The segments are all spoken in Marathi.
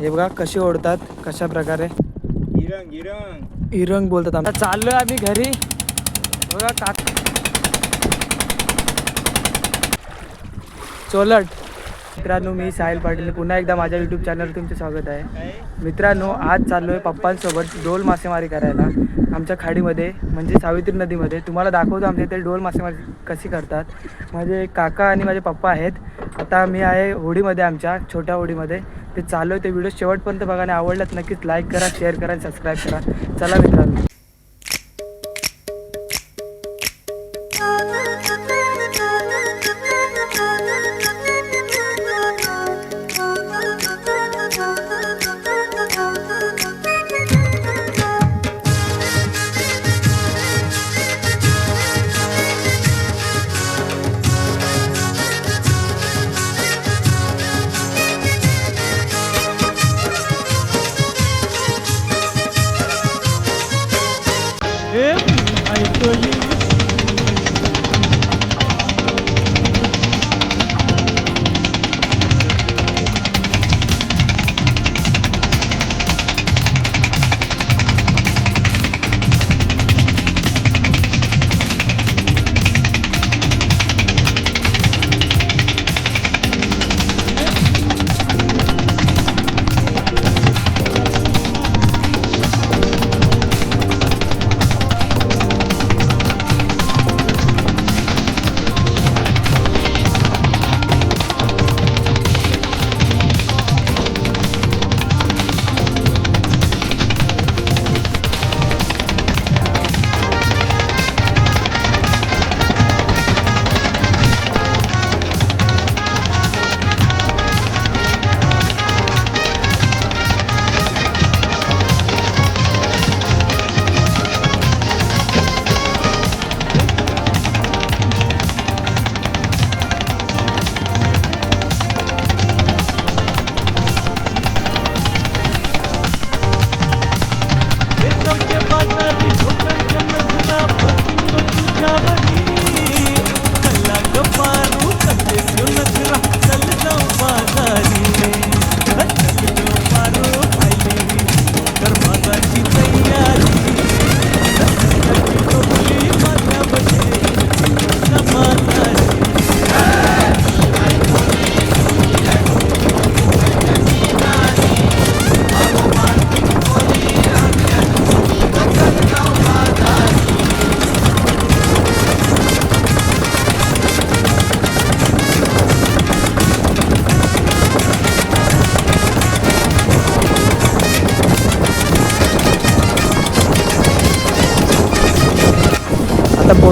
हे बघा कसे ओढतात कशा प्रकारे? गिरंग गिरंग इरंग बोलतात आम्ही चाललोय आम्ही घरी. बघा का चोलट. मित्रांनो मी साहिल पाटील. पुन्हा एकदा माझ्या यूट्यूब चॅनलवर तुमचे स्वागत आहे. मित्रांनो आज चाललो आहे पप्पांसोबत डोल मासेमारी करायला. आमच्या खाडीमध्ये म्हणजे सावित्री नदीमध्ये. तुम्हाला दाखवतो आमच्या इथे डोल मासेमारी कशी करतात. माझे काका आणि माझे पप्पा आहेत. आता मी आहे होडीमध्ये आमच्या छोट्या होडीमध्ये. ते चालू आहे ते व्हिडिओ शेवटपर्यंत बघा आणि आवडल्यात नक्कीच लाईक करा शेअर करा सबस्क्राईब करा. चला मित्रांनो.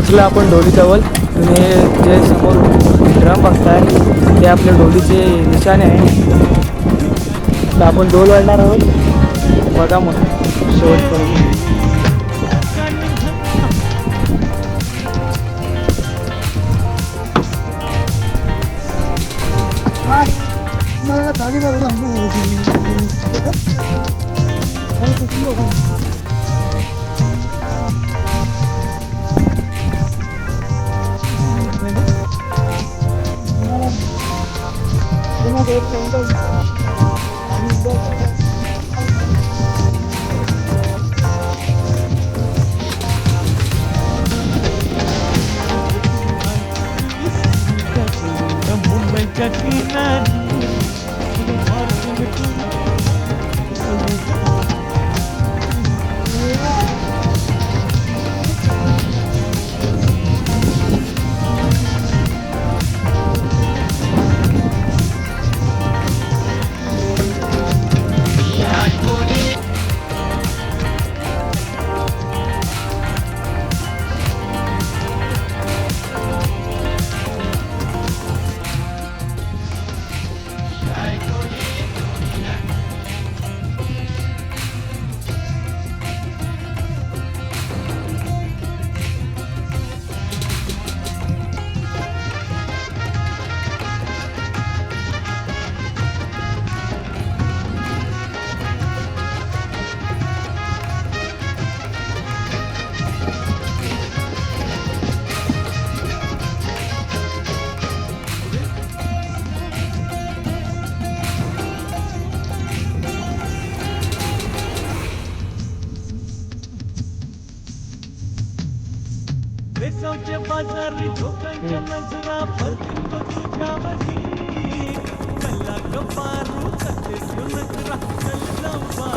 पोचलो आपण डोलीजवळ तुम्ही जे समोर ड्रम बघताय ते आपल्या डोलीचे निशाणे आहे. तर आपण डोल वाढणार आहोत. बघा मग. शेवट करून मला 谁能这么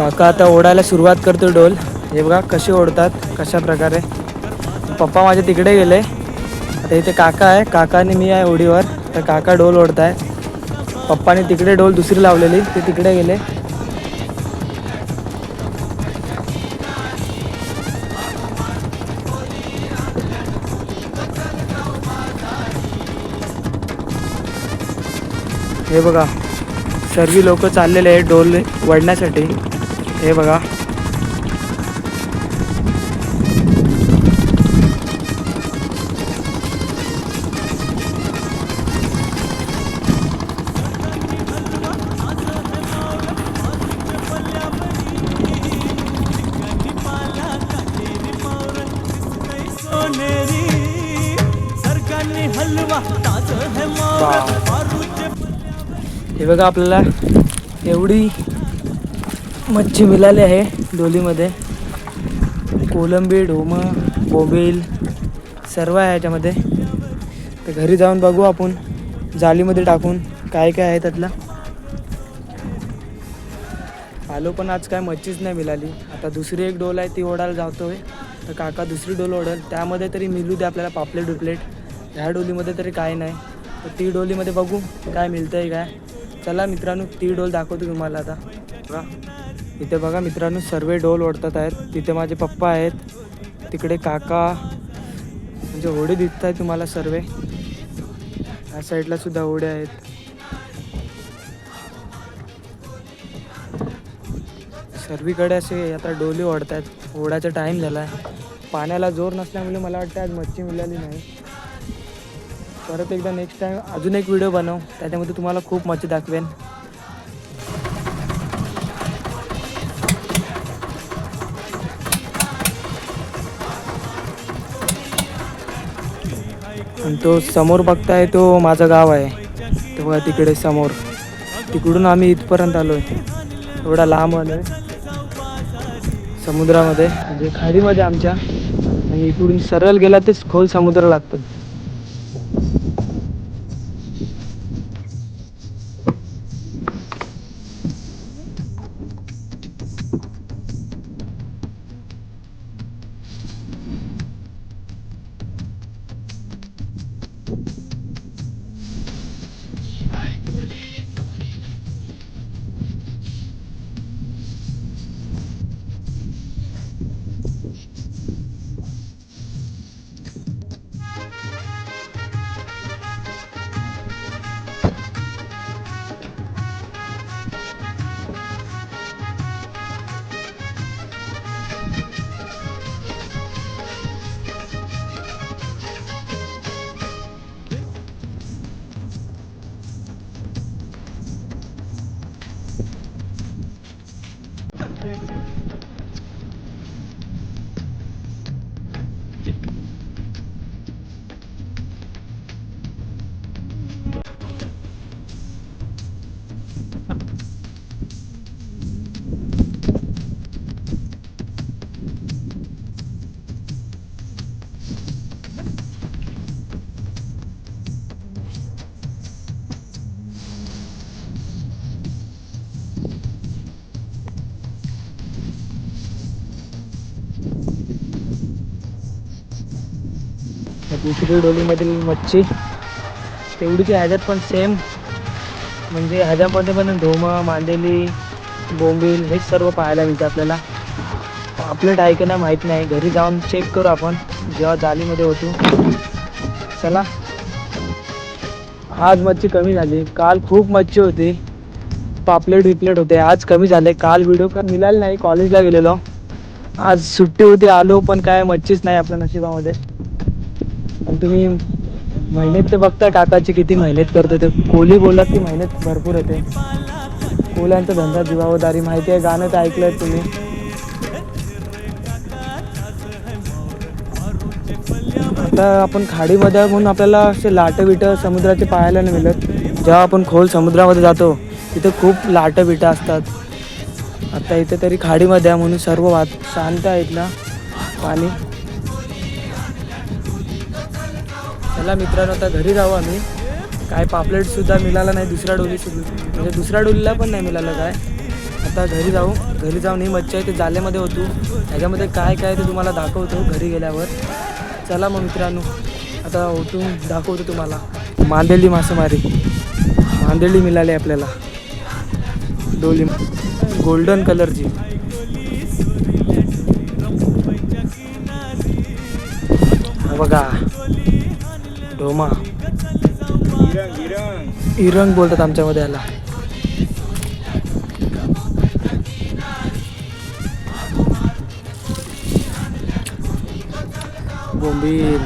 काका आता ओढायला सुरुवात करतो डोल हे बघा कसे ओढतात कशा प्रकारे. पप्पा माझे तिकडे गेले. आता इथे काका आहे. काका आणि मी आहे ओढीवर. तर काका डोल ओढताय. पप्पाने तिकडे डोल दुसरी लावलेली. ते तिकडे गेले. हे बघा सर्व लोक चाललेले आहेत डोल वडण्यासाठी हे बघा. हे बघा आपल्याला एवढी मच्छी मिळाली आहे डोलीमध्ये. कोलंबी ढोमं बोंबील सर्व आहे याच्यामध्ये. तर घरी जाऊन बघू आपण जालीमध्ये टाकून काय काय आहे त्यातलं. आलो पण आज काय मच्छीच नाही मिळाली. आता दुसरी एक डोल आहे ती ओढायला जातोय. तर काका दुसरी डोल ओढल. त्यामध्ये तरी मिळू दे आपल्याला पापलेट डुपलेट ह्या डोलीमध्ये तरी काय नाही. तर ती डोलीमध्ये बघू काय मिळतंय काय? चला मित्रांनो ती डोल दाखवतो तुम्हाला आता. बघा इथे बघा मित्रांनो सर्व डोल ओढतात आहेत. तिथे माझे पप्पा आहेत. तिकडे काका म्हणजे होडे दिसत आहेत तुम्हाला सर्व. ह्या साईडला सुद्धा होडे आहेत. सर्वीकडे असे आता डोली ओढत आहेत ओढायचा टाईम झाला आहे पाण्याला जोर नसल्यामुळे मला वाटतं आज मच्छी मिळाली नाही. परत एकदा नेक्स्ट टाईम अजून एक व्हिडिओ बनव. त्याच्यामध्ये तुम्हाला खूप मजा दाखवेन. आणि तो समोर बघताय तो माझं गाव आहे. तो बघा तिकडे समोर. तिकडून आम्ही इथपर्यंत आलो आहे एवढा लांब आलो आहे समुद्रामध्ये. म्हणजे खाडीमध्ये आमच्या. आणि इकडून सरळ गेला तेच खोल समुद्र लागतो. त्या डोलीमधील मच्छी. तेवढीच ह्याच्यात पण सेम म्हणजे ह्याच्यामध्ये पण ढोमं मांदेली बोंबील हे सर्व पाहायला मिळतं आपल्याला. आपलं आहे नाही माहीत नाही. घरी जाऊन चेक करू आपण. जेव्हा जालीमध्ये होतो. चला. आज मच्छी कमी झाली. काल खूप मच्छी होती. पापलेट विपलेट होते. आज कमी झाले. काल व्हिडिओ का मिळाले नाही. कॉलेजला गेलेलो. आज सुट्टी होती. आलो पण काय मच्छीच नाही आपल्या नशिबामध्ये. आणि तुम्ही मेहनत ते बघता काकाची किती मेहनत करतो ते. कोहली बोललात की मेहनत भरपूर येते. कोल्यांचा धंदा जीवावदारी माहिती आहे गाणं तर ऐकलंय तुम्ही. आता आपण खाडीमध्ये म्हणून आपल्याला असे लाटं बिटं समुद्राचे पाहायला नाही मिळत. जेव्हा आपण खोल समुद्रामध्ये जातो तिथे खूप लाटं बिटं असतात. आता इथे तरी खाडीमध्ये म्हणून सर्व वात शांत आहे इथला पाणी. चला मित्रांनो आता घरी जाऊ आम्ही. काय पापलेट सुद्धा मिळाला नाही दुसऱ्या डोली सुद्धा. म्हणजे दुसऱ्या डोलीला पण नाही मिळालं काय. आता घरी जाऊ. घरी जाऊन ही मच्छी आहे ते जालेमध्ये होतो. त्याच्यामध्ये काय काय ते तुम्हाला दाखवतो घरी गेल्यावर. चला मग मित्रांनो आता ओतून दाखवतो तुम्हाला. मांदेली मासेमारी. मांदेली मिळाली आपल्याला. डोली गोल्डन कलरची. बघा. गिरंग इरंग बोलतात आमच्यामध्ये याला. बोंबील.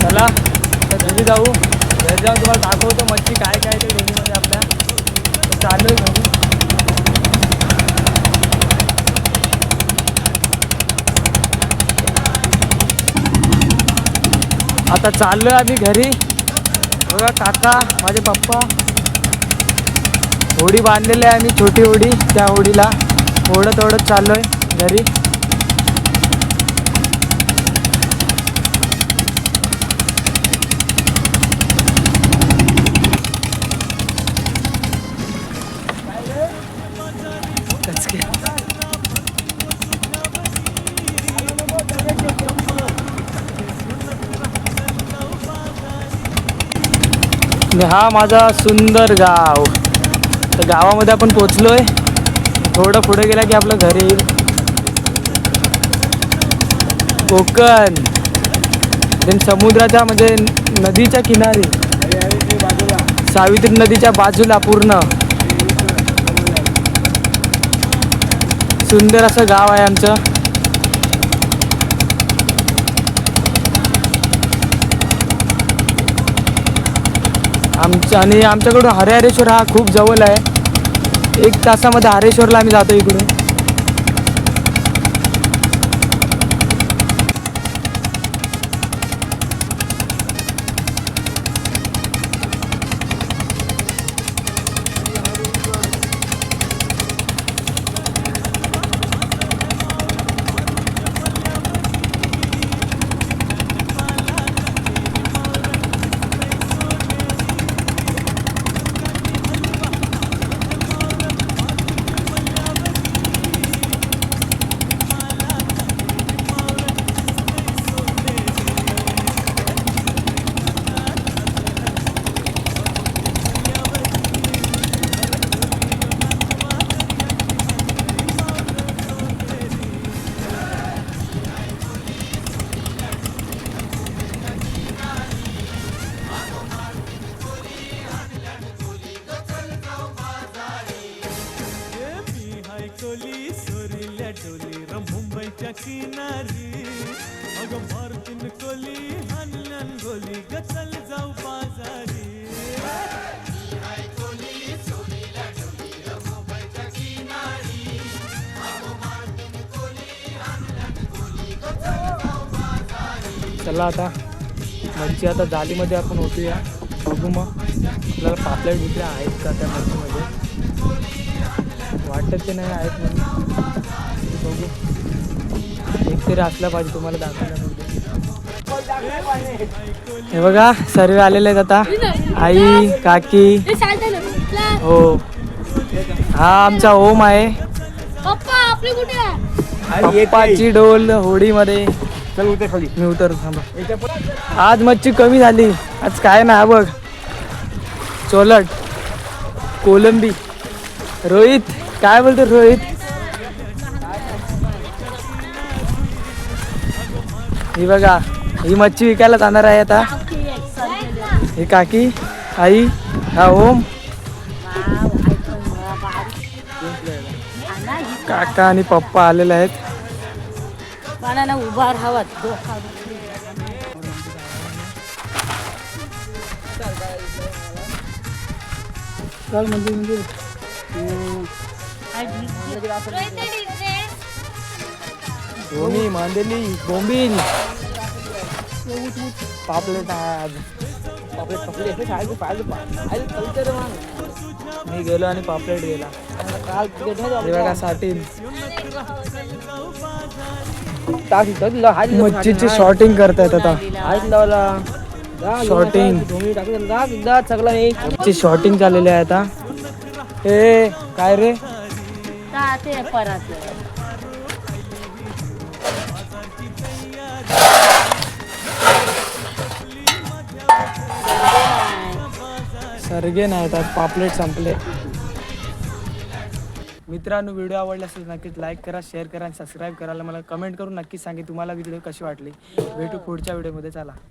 चला आता घरी जाऊ. घरी जाऊन तुम्हाला दाखवतो मच्छी काय काय ते डोलीमध्ये आपल्या. चालू आता चाललोय आम्ही घरी. बघा काका माझे पप्पा. होडी बांधलेली आहे आम्ही छोटी होडी त्या होडीला. ओढत ओढत चाललोय घरी. हा माझा सुंदर गाव. तर गावामध्ये आपण पोचलोय. थोडं पुढे गेला की आपलं घर येईल. कोकण. देन समुद्राच्या म्हणजे नदीच्या किनारी. बाजूला सावित्री नदीच्या बाजूला पूर्ण. सुंदर असं गाव आहे आमचं आमचं आणि आमच्याकडून हरिहरेश्वर हा खूप जवळ आहे. एक तासामध्ये हरेश्वरला आम्ही जातो इकडून. चला आता. मच्छी आता जालीमध्ये आपण होतूया बघू मग. आपल्याला पापलेट बिपल्या आहेत का त्या मच्छीमध्ये? वाटत ते नाही आहेत म्हणून. बघू. एक तरी असला पाहिजे तुम्हाला दाखवायला हे बघा सर्व आलेले आहेत आता. आई काकी. हो. हा आमचा ओम आहे? पप्पाची डोल होडीमध्ये. चल उतर खाली. मी उतर थांबा. आज मच्छी कमी झाली. आज काय ना बघ चोलट कोलंबी रोहित. काय बोलतो रोहित? ही बघा ही मच्छी विकायला जाणार आहे आता. ही काकी आई हा ओम. काका आणि पप्पा आलेले आहेत. पाण्याला उभा राहावत चल म्हणजे म्हणजे दोन्ही मांदेली बोंबील. पापलेट आहे आज. पापलेट पापलेट. हे खायचं पाहिजे पाहिजे कल्चर मी गेलो आणि पापलेट गेला. काल हे इथं, हात मच्छीची शॉर्टिंग करतायत आता. हात लावला जा, Shorting. धोनी टाकून जा, एकदा सगळा नाही मच्छी शॉर्टिंग चाललेली आहे आता. ए काय रे? का ते परत? सरगे नाहीत आज पापलेट संपले. मित्रांनो व्हिडिओ आवडला असेल नक्कीच लाईक करा शेअर करा आणि सबस्क्राईब करायला मला कमेंट करून नक्कीच सांगे तुम्हाला व्हिडिओ कशी वाटली. भेटू पुढच्या व्हिडिओमध्ये चला.